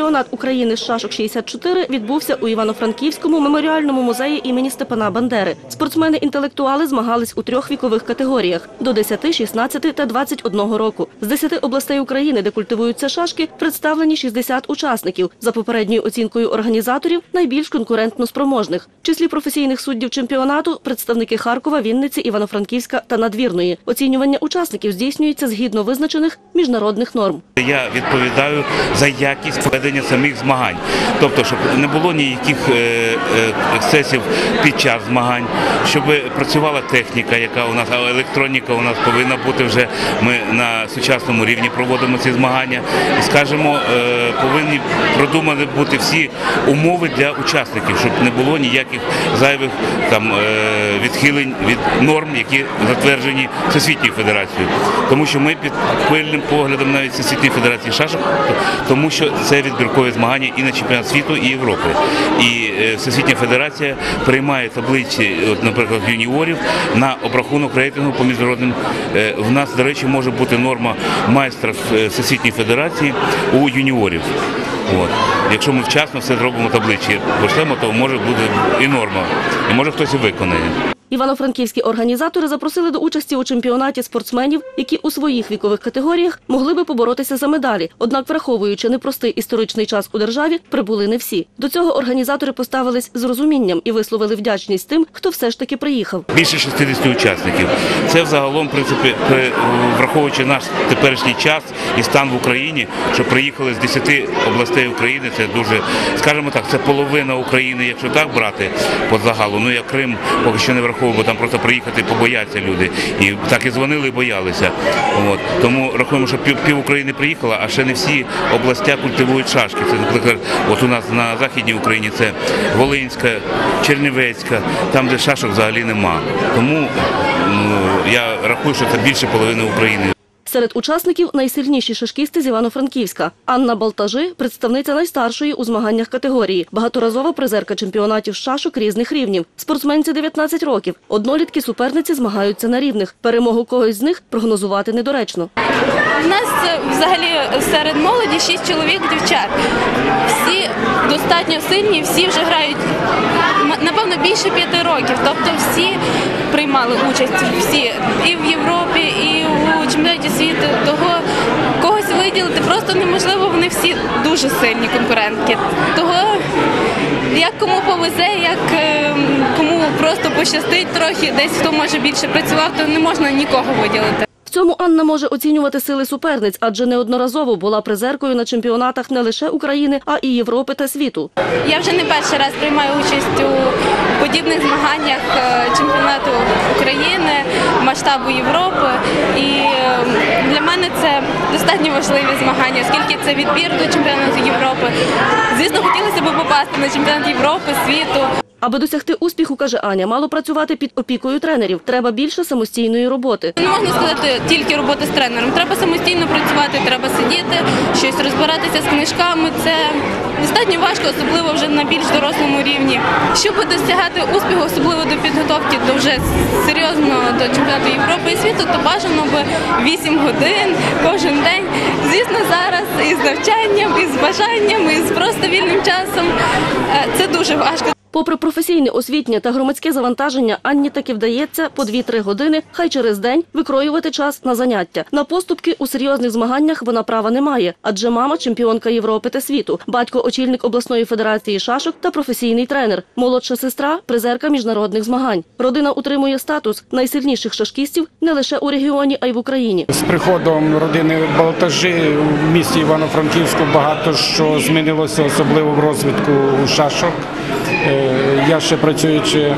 Чемпіонат України з шашок 64 відбувся у Івано-Франківському меморіальному музеї імені Степана Бандери. Спортсмени-інтелектуали змагались у трьох вікових категоріях – до 10, 16 та 21 року. З 10 областей України, де культивуються шашки, представлені 60 учасників. За попередньою оцінкою організаторів – найбільш конкурентно спроможних. В числі професійних суддів чемпіонату – представники Харкова, Вінниці, Івано-Франківська та Надвірної. Оцінювання учасників здійснюється згідно визначених міжнародних норм. Я відповідаю за якість проведення самих змагань, тобто, щоб не було ніяких е, е, ексцесів під час змагань, щоб працювала техніка, яка у нас, електроніка у нас повинна бути вже. Ми на сучасному рівні проводимо ці змагання і скажімо, е, повинні продумані бути всі умови для учасників, щоб не було ніяких зайвих там відхилень від норм, які затверджені Всесвітньою федерацією. Тому що ми під пильним поглядом навіть Всесвітньої федерації шашок, тому що це відбіркові змагання і на чемпіонат світу, і Європи. І е, Всесвітня федерація приймає таблиці, наприклад, юніорів на обрахунок рейтингу по міжнародним. Е, В нас, до речі, може бути норма майстра е, Всесвітньої федерації у юніорів. От. Якщо ми вчасно все зробимо таблиці, пошлемо, то може бути і норма. І може хтось і виконає. Івано-франківські організатори запросили до участі у чемпіонаті спортсменів, які у своїх вікових категоріях могли би поборотися за медалі. Однак, враховуючи непростий історичний час у державі, прибули не всі. До цього організатори поставились з розумінням і висловили вдячність тим, хто все ж таки приїхав. більше 60 учасників. Це взагалом, в принципі, враховуючи наш теперішній час і стан в Україні, що приїхали з 10 областей України, це дуже, скажімо так, це половина України, якщо так брати по загалу. Ну я Крим поки що не враховую, бо там просто приїхати побояться люди. І так і дзвонили, і боялися. От. Тому рахуємо, що пів, пів України приїхала, а ще не всі областя культивують шашки. Це, наприклад, от у нас на Західній Україні це Волинська, Чернівецька, там, де шашок взагалі нема. Тому ну, я рахую, що це більше половини України. Серед учасників найсильніші шашкісти з Івано-Франківська. Анна Балтажи – представниця найстаршої у змаганнях категорії, багаторазова призерка чемпіонатів шашок різних рівнів. Спортсменці 19 років. Однолітки суперниці змагаються на рівних. Перемогу когось з них прогнозувати недоречно. У нас е, взагалі серед молоді шість чоловік дівчат. Всі достатньо сильні, всі вже грають напевно більше п'яти років. Тобто всі приймали участь, всі і в Європі, і чемпіонаті світу. Того когось виділити просто неможливо. Вони всі дуже сильні конкурентки. Того як кому повезе, як е, кому просто пощастить трохи, десь хто може більше працював, то не можна нікого виділити. Цьому Анна може оцінювати сили суперниць, адже неодноразово була призеркою на чемпіонатах не лише України, а і Європи та світу. Я вже не перший раз приймаю участь у подібних змаганнях е, чемпіонату України, масштабу Європи. І е, для мене це достатньо важливі змагання, оскільки це відбір до чемпіонату Європи. Звісно, хотілося б попасти на чемпіонат Європи, світу. Аби досягти успіху, каже Аня, мало працювати під опікою тренерів. Треба більше самостійної роботи. Не можна сказати тільки робота з тренером. Треба самостійно працювати, треба сидіти, щось розбиратися з книжками. Це достатньо важко, особливо вже на більш дорослому рівні. Щоб досягати успіху, особливо до підготовки до вже серйозно до чемпіонату Європи і світу, то бажано би 8 годин кожен день. Звісно, зараз із навчанням, із бажанням, із просто вільним часом. Е, Це дуже важко. Попри професійне освітнє та громадське завантаження, Анні таки вдається по 2-3 години, хай через день, викроювати час на заняття. На поступки у серйозних змаганнях вона права не має, адже мама чемпіонка Європи та світу, батько очільник обласної федерації шашок та професійний тренер, молодша сестра призерка міжнародних змагань. Родина утримує статус найсильніших шашкістів не лише у регіоні, а й в Україні. З приходом родини Балтажі в місті Івано-Франківську багато що змінилося, особливо в розвитку шашок. Е, Я ще працюючи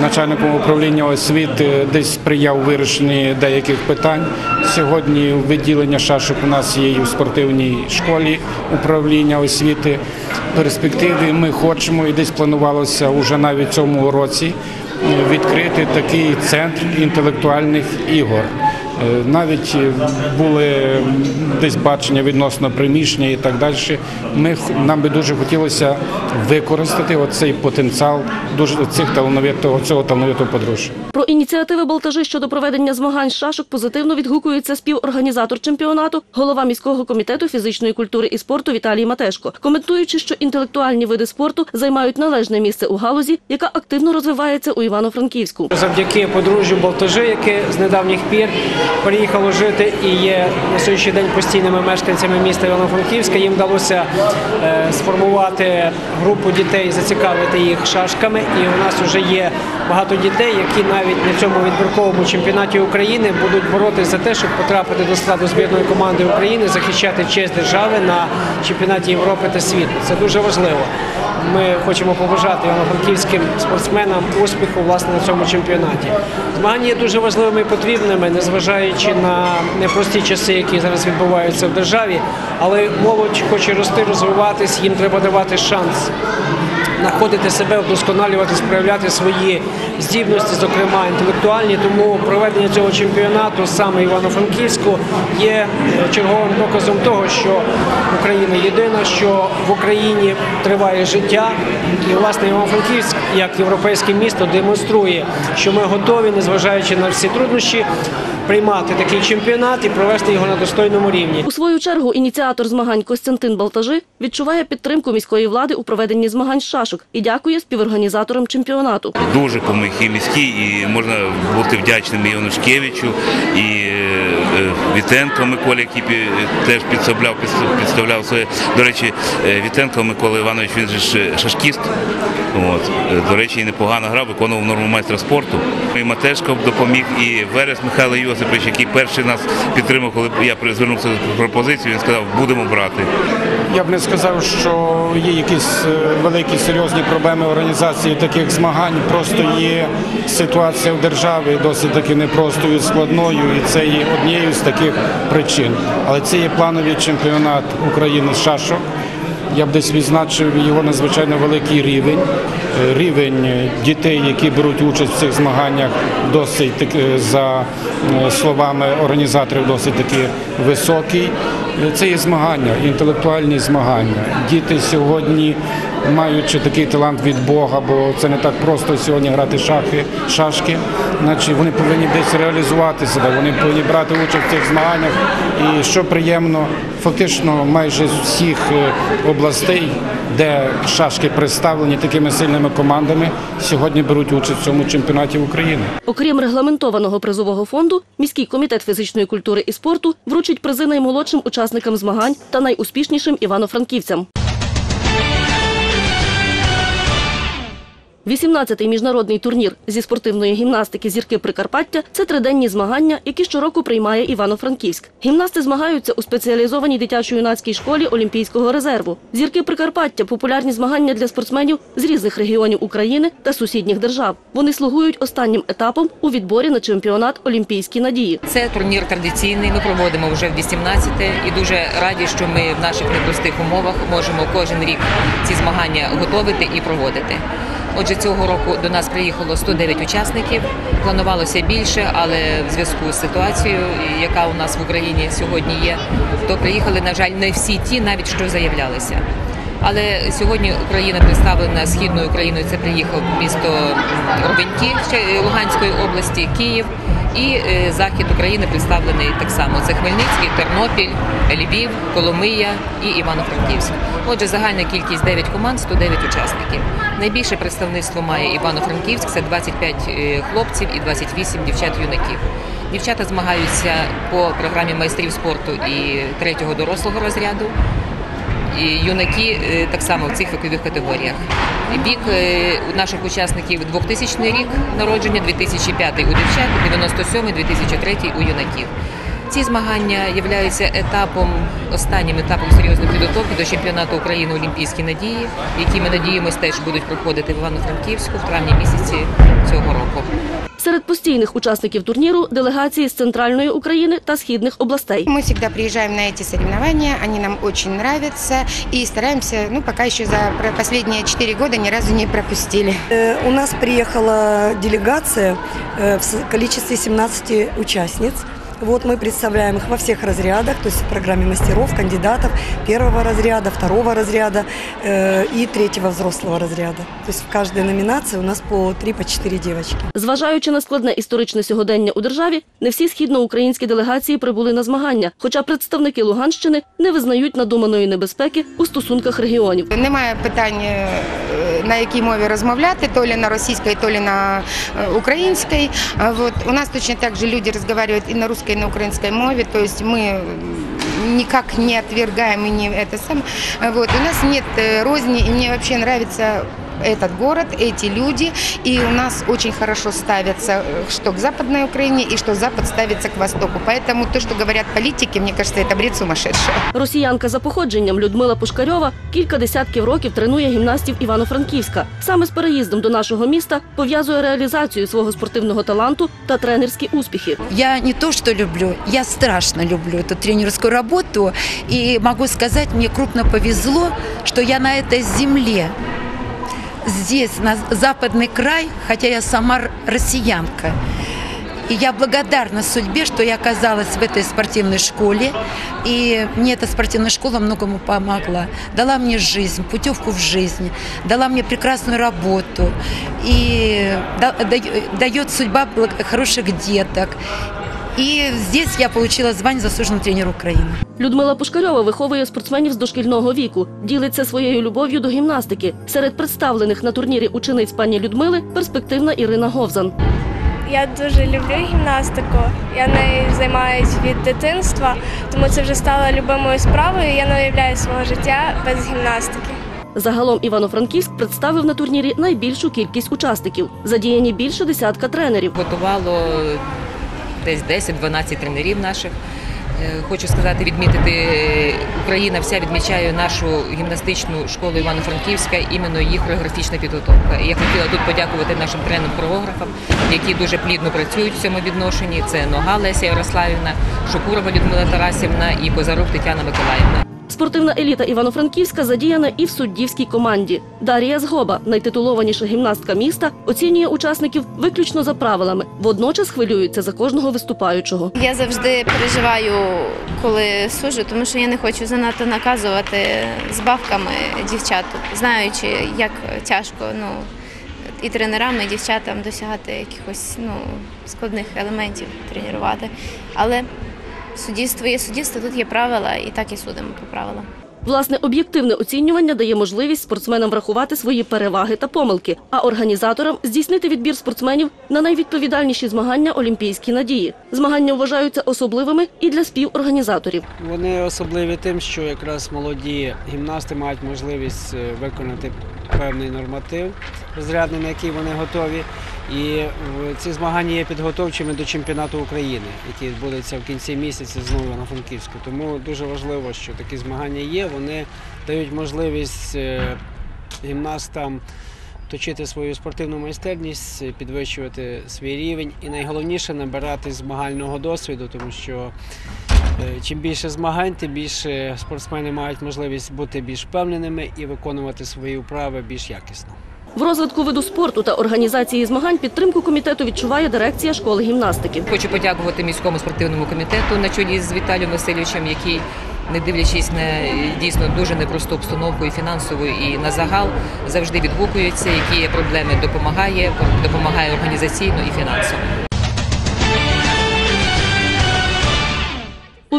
начальником управління освіти, десь сприяв вирішенні деяких питань. Сьогодні відділення шашок у нас є і в спортивній школі управління освіти. В перспективі ми хочемо і десь планувалося вже навіть цьому році е, відкрити такий центр інтелектуальних ігор. Е, Навіть е, були десь бачення відносно приміщення і так далі. Ми нам би дуже хотілося використати оцей потенціал дуже цих талановитого цього талановитого подружжя. Про ініціативи Балтажи щодо проведення змагань шашок позитивно відгукується співорганізатор чемпіонату, голова міського комітету фізичної культури і спорту Віталій Матешко, коментуючи, що інтелектуальні види спорту займають належне місце у галузі, яка активно розвивається у Івано-Франківську. Завдяки подружжю Болтажи, яке з недавніх пір приїхало жити і є на сьогоднішній день постійними мешканцями міста Івано-Франківська, їм вдалося е, сформувати групу дітей, зацікавити їх шашками. І у нас вже є багато дітей, які навіть на цьому відбірковому чемпіонаті України будуть боротися за те, щоб потрапити до складу збірної команди України, захищати честь держави на чемпіонаті Європи та світу. Це дуже важливо. Ми хочемо побажати івано-франківським спортсменам успіху власне на цьому чемпіонаті. Змагання є дуже важливими і потрібними, незважаючи на непрості часи, які зараз відбуваються в державі. Але молодь хоче рости, розвиватись, їм треба давати шанс знаходити себе, вдосконалюватись, проявляти свої здібності, зокрема інтелектуальні. Тому проведення цього чемпіонату саме Івано-Франківську є е, черговим доказом того, що Україна єдина, що в Україні триває життя, і власне Івано-Франківськ, як європейське місто, демонструє, що ми готові, незважаючи на всі труднощі, приймати такий чемпіонат і провести його на достойному рівні. У свою чергу ініціатор змагань Костянтин Балтажи відчуває підтримку міської влади у проведенні змагань з шашок і дякує співорганізаторам чемпіонату. Дуже поміг і міський, і можна бути вдячним і Янушкевичу, і е, Вітенко Миколі, який теж підставляв, підставляв своє. До речі, е, Вітенко Микола Іванович, він же ж е, шашкіст. От. До речі, і непогано грав, виконував норму майстра спорту. І Матешко допоміг, і Верес Михайло Йосипович, який перший нас підтримав, коли я звернувся з пропозицією, він сказав, будемо брати. Я б не сказав, що є якісь е, великі серйозні проблеми організації таких змагань. Просто є ситуація в державі досить таки непростою, складною, і це є однією з таких причин. Але це є плановий чемпіонат України з шашок. Я б десь відзначив його надзвичайно великий рівень. Е, Рівень е, дітей, які беруть участь в цих змаганнях, досить за е, словами організаторів, досить таки високий. Е, Це є змагання, інтелектуальні змагання. Діти сьогодні, маючи такий талант від Бога, бо це не так просто сьогодні грати шахи, шашки, значить вони повинні десь реалізувати себе, вони повинні брати участь в цих змаганнях. І що приємно, фактично майже з усіх е, областей, де шашки представлені такими сильними командами, сьогодні беруть участь в цьому чемпіонаті України. Окрім регламентованого призового фонду, міський комітет фізичної культури і спорту вручить призи наймолодшим учасникам змагань та найуспішнішим івано-франківцям. 18-й міжнародний турнір зі спортивної гімнастики зірки Прикарпаття це триденні змагання, які щороку приймає Івано-Франківськ. Гімнасти змагаються у спеціалізованій дитячо-юнацькій школі Олімпійського резерву. Зірки Прикарпаття популярні змагання для спортсменів з різних регіонів України та сусідніх держав. Вони слугують останнім етапом у відборі на чемпіонат Олімпійські надії. Це турнір традиційний. Ми проводимо вже в 18-те і дуже раді, що ми в наших непростих умовах можемо кожен рік ці змагання готовити і проводити. Отже, цього року до нас приїхало 109 учасників. Планувалося більше, але в зв'язку з ситуацією, яка у нас в Україні сьогодні є, то приїхали, на жаль, не всі ті, навіть що заявлялися. Але сьогодні Україна представлена східною Україною. Це приїхав місто Ровеньки е, Луганської області, Київ і е, захід України представлений так само. Це Хмельницький, Тернопіль, Львів, Коломия і Івано-Франківськ. Отже, загальна кількість 9 команд, 109 учасників. Найбільше представництво має Івано-Франківськ. Це 25 е, хлопців і 28 дівчат-юнаків. Дівчата змагаються по програмі майстрів спорту і третього дорослого розряду. І юнаки е, так само в цих вікових категоріях. Вік е, у наших учасників 2000 рік народження, 2005 у дівчат, 97-2003 у юнаків. Ці змагання являються етапом, останнім етапом серйозної підготовки до чемпіонату України Олімпійські надії, які ми надіємося теж будуть проходити в Івано-Франківську в травні місяці цього року. Серед постійних учасників турніру делегації з центральної України та східних областей. Мы всегда приезжаем на эти соревнования, они нам очень нравятся и стараемся, ну, пока еще за про- последние 4 года ни разу не пропустили. Э, У нас приехала делегация э, в с- количестве 17 участниц. Вот мы представляем их во всех разрядах, то есть в программе мастеров, кандидатов первого разряда, второго разряда э, и третьего взрослого разряда. То есть в каждой номинации у нас по 3 по 4 девочки. Зважаючи на складне історичне сьогодення у державі, не всі східноукраїнські делегації прибули на змагання, хоча представники Луганщини не визнають надуманої небезпеки у стосунках регіонів. Немає питань, е, на якій мові розмовляти, то ли на російській, то ли на е, українській. Вот. У нас точно так же люди разговаривают и на русской, и на украинской мове, то есть мы м, никак не отвергаем и не это сам. А Вот. У нас нет э, розни, и мне вообще нравится этот город, эти люди, и у нас очень хорошо ставятся э, что к Западной Украине, и что Запад ставится к Востоку. Поэтому то, что говорят политики, мне кажется, это бред сумасшедший. Росіянка за походженням Людмила Пушкарьова кілька десятків років тренує гімнастів Івано-Франківська. Саме з переїздом до нашого міста пов'язує реалізацію свого спортивного таланту та тренерські успіхи. Я не то, что люблю, я страшно люблю эту тренерскую работу. И могу сказать, мне крупно повезло, что я на этой земле, Здесь, на западный край, хотя я сама россиянка. И я благодарна судьбе, что я оказалась в этой спортивной школе. И мне эта спортивная школа многому помогла. Дала мне жизнь, путевку в жизнь, дала мне прекрасную работу. И да- дает судьба хороших деток. И здесь я получила звание заслуженного тренера Украины. Людмила Пушкарьова виховує спортсменів з дошкільного віку, ділиться своєю любов'ю до гімнастики. Серед представлених на турнірі учениць пані Людмили перспективна Ірина Говзан. Я дуже люблю гімнастику. Я нею займаюся від дитинства, тому це вже стало любимою справою. Я не уявляю свого життя без гімнастики. Загалом Івано-Франківськ представив на турнірі найбільшу кількість учасників. Задіяні більше десятка тренерів. Готувало десь 10-12 тренерів наших. Е, Хочу сказати, відмітити, Україна вся відмічає нашу гімнастичну школу Івано-Франківська, іменно їх хореографічна підготовка. І я хотіла тут подякувати нашим тренерам-хореографам, які дуже плідно працюють в цьому відношенні. Це Нога Леся Ярославівна, Шокурова Людмила Тарасівна і Позарук Тетяна Миколаївна. Спортивна еліта Івано-Франківська задіяна і в суддівській команді. Дар'я Згоба, найтитулованіша гімнастка міста, оцінює учасників виключно за правилами. Водночас хвилюється за кожного виступаючого. Я завжди переживаю, коли сужу, тому що я не хочу занадто наказувати з бавками дівчат, знаючи, як тяжко ну, і тренерам, і дівчатам досягати якихось ну, складних елементів тренувати. Але суддівство є суддівство, тут є правила, і так і судимо по правилам. Власне, об'єктивне оцінювання дає можливість спортсменам врахувати свої переваги та помилки, а організаторам здійснити відбір спортсменів на найвідповідальніші змагання Олімпійські надії. Змагання вважаються особливими і для співорганізаторів. Вони особливі тим, що якраз молоді гімнасти мають можливість е, виконати певний норматив розрядний, на який вони готові. І ці змагання є підготовчими до чемпіонату України, який відбудеться в кінці місяця знову на Франківську. Тому дуже важливо, що такі змагання є. Вони дають можливість е, гімнастам точити свою спортивну майстерність, підвищувати свій рівень і найголовніше набирати змагального досвіду, тому що чим більше змагань, тим більше спортсмени мають можливість бути більш впевненими і виконувати свої вправи більш якісно. В розвитку виду спорту та організації змагань підтримку комітету відчуває дирекція школи гімнастики. Хочу подякувати міському спортивному комітету на чолі з Віталієм Васильовичем, який, не дивлячись на е, дійсно дуже непросту обстановку і фінансову, і на загал, завжди відгукується, які є проблеми, допомагає, допомагає організаційно і фінансово.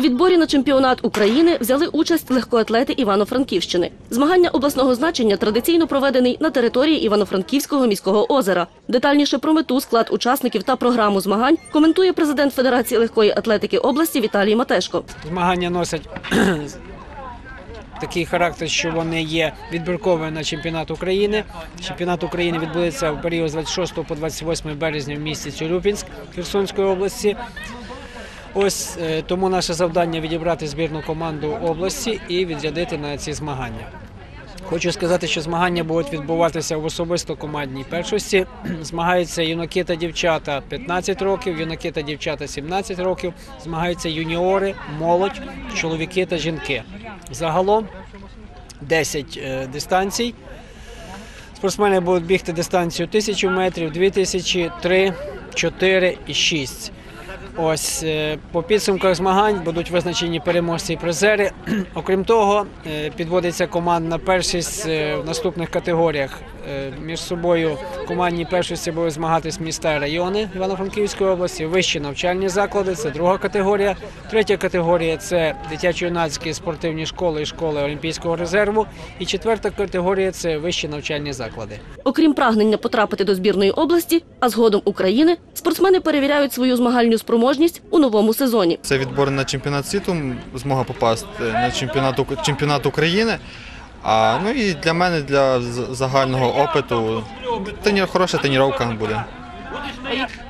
Відборі на чемпіонат України взяли участь легкоатлети Івано-Франківщини. Змагання обласного значення традиційно проведений на території Івано-Франківського міського озера. Детальніше про мету, склад учасників та програму змагань коментує президент Федерації легкої атлетики області Віталій Матешко. Змагання носять такий характер, що вони є відбірковими на чемпіонат України. Чемпіонат України відбудеться в період з 26 по 28 березня в місті Цюрюпінськ Херсонської області. Ось е, тому наше завдання відібрати збірну команду області і відрядити на ці змагання. Хочу сказати, що змагання будуть відбуватися в особисто командній першості. Змагаються юнаки та дівчата 15 років, юнаки та дівчата 17 років. Змагаються юніори, молодь, чоловіки та жінки. Загалом 10 е, дистанцій. Спортсмени будуть бігти дистанцію 1000 метрів, 2000, 3, 4 і 6. Ось е, по підсумках змагань будуть визначені переможці і призери. Окрім того, е, підводиться командна першість е, в наступних категоріях. Е, Між собою командні першості будуть змагатись міста і райони Івано-Франківської області, вищі навчальні заклади це друга категорія. Третя категорія це дитячо-юнацькі спортивні школи і школи Олімпійського резерву. І четверта категорія це вищі навчальні заклади. Окрім прагнення потрапити до збірної області, а згодом України, спортсмени перевіряють свою змагальну спроможність у новому сезоні. Це відбор на чемпіонат світу, змога попасти на чемпіонат, чемпіонат України. А ну і для мене, для загального опиту, тренір, хороша тренування буде.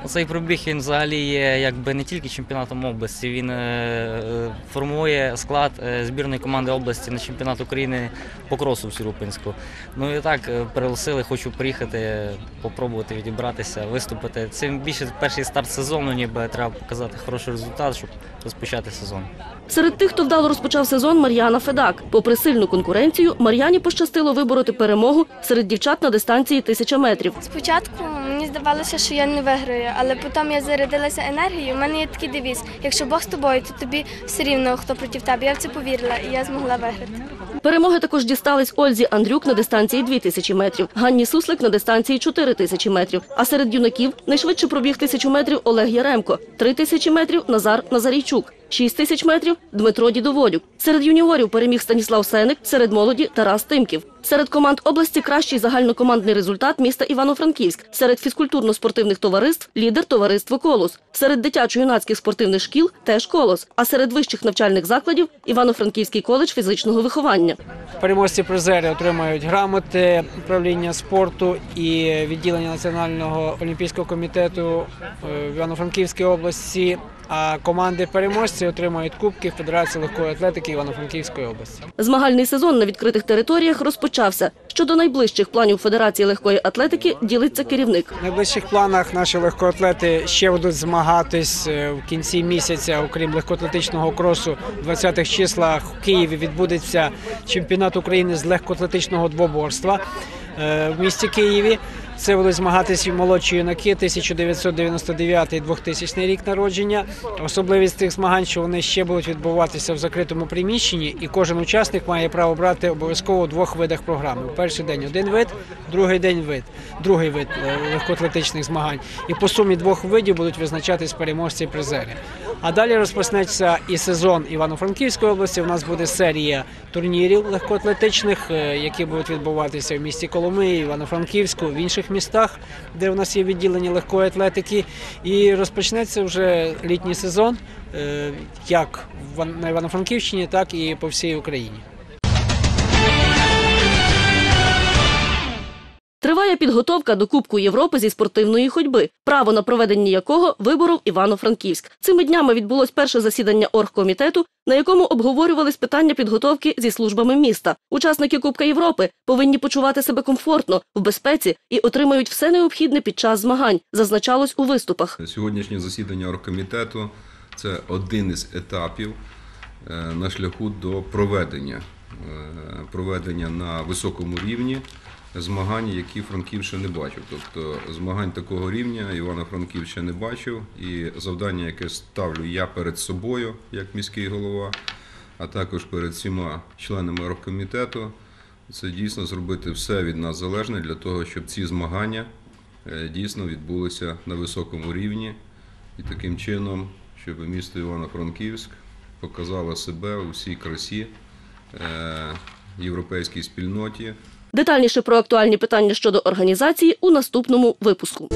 Цей пробіг він взагалі є якби не тільки чемпіонатом області, він е, е, формує склад е, збірної команди області на чемпіонат України по кросу всерупинську. Ну і так пригласили, хочу приїхати, попробувати відібратися, виступити. Це більше перший старт сезону, ніби треба показати хороший результат, щоб розпочати сезон. Серед тих, хто вдало розпочав сезон, Мар'яна Федак. Попри сильну конкуренцію, Мар'яні пощастило вибороти перемогу серед дівчат на дистанції тисяча метрів. Спочатку здавалося, що я не виграю, але потім я зарядилася енергією. У мене є такий девіз. Якщо Бог з тобою, то тобі все рівно хто проти тебе. Я в це повірила і я змогла виграти. Перемоги також дістались Ользі Андрюк на дистанції 2000 метрів, Ганні Суслик на дистанції 4000 метрів. А серед юнаків найшвидше пробіг 1000 метрів Олег Яремко, 3000 метрів Назар Назарійчук, 6 тисяч метрів Дмитро Дідоводюк. Серед юніорів переміг Станіслав Сеник, серед молоді Тарас Тимків. Серед команд області кращий загальнокомандний результат міста Івано-Франківськ. Серед фізкультурно-спортивних товариств лідер товариство Колос. Серед дитячо-юнацьких спортивних шкіл теж Колос. А серед вищих навчальних закладів Івано-Франківський коледж фізичного виховання. Переможці призери отримають грамоти управління спорту і відділення Національного олімпійського комітету е, в Івано-Франківській області. А команди переможці отримають кубки Федерації легкої атлетики Івано-Франківської області. Змагальний сезон на відкритих територіях розпочався. Щодо найближчих планів Федерації легкої атлетики ділиться керівник. В найближчих планах наші легкоатлети ще будуть змагатись е, в кінці місяця, окрім легкоатлетичного кросу, в 20-х числах в Києві відбудеться чемпіонат України з легкоатлетичного двоборства е, в місті Києві. Це будуть змагатись молодші юнаки 1999-2000 рік народження. Особливість цих змагань, що вони ще будуть відбуватися в закритому приміщенні, і кожен учасник має право брати обов'язково у двох видах програми. Перший день один вид, другий день вид, другий вид е, легкоатлетичних змагань. І по сумі двох видів будуть визначатись переможці і призери. А далі розпочнеться і сезон Івано-Франківської області. У нас буде серія турнірів легкоатлетичних, е, які будуть відбуватися в місті Коломиї, Івано-Франківську, в інших містах, де у нас є відділення легкої атлетики. І розпочнеться вже літній сезон, е, як на Івано-Франківщині, так і по всій Україні. Триває підготовка до Кубку Європи зі спортивної ходьби, право на проведення якого виборов Івано-Франківськ. Цими днями відбулось перше засідання оргкомітету, на якому обговорювались питання підготовки зі службами міста. Учасники Кубка Європи повинні почувати себе комфортно, в безпеці і отримають все необхідне під час змагань, зазначалось у виступах. Сьогоднішнє засідання оргкомітету це один із етапів е, на шляху до проведення, е, проведення на високому рівні змагань, які Франків ще не бачив. Тобто змагань такого рівня Івано-Франків ще не бачив. І завдання, яке ставлю я перед собою, як міський голова, а також перед всіма членами оргкомітету, це дійсно зробити все від нас залежне для того, щоб ці змагання е, дійсно відбулися на високому рівні і таким чином, щоб місто Івано-Франківськ показало себе у всій красі е, європейській спільноті. Детальніше про актуальні питання щодо організації у наступному випуску.